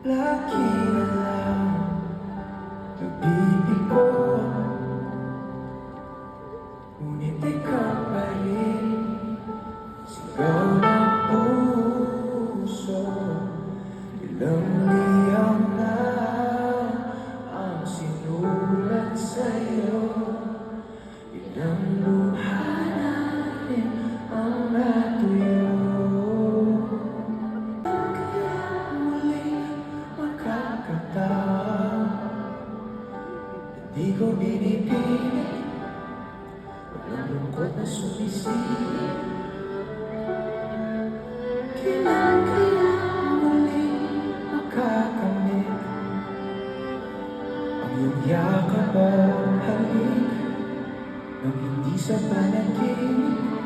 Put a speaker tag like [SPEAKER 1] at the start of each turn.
[SPEAKER 1] Lagi na lang Nabibigo Ngunit ikaw pa rin Sigaw ng puso Ilang Hindi ko binipilit Walang lungkot na sumisilip Kailan kaya makakamit. Ang yakap at halik Nang hindi sa panaginip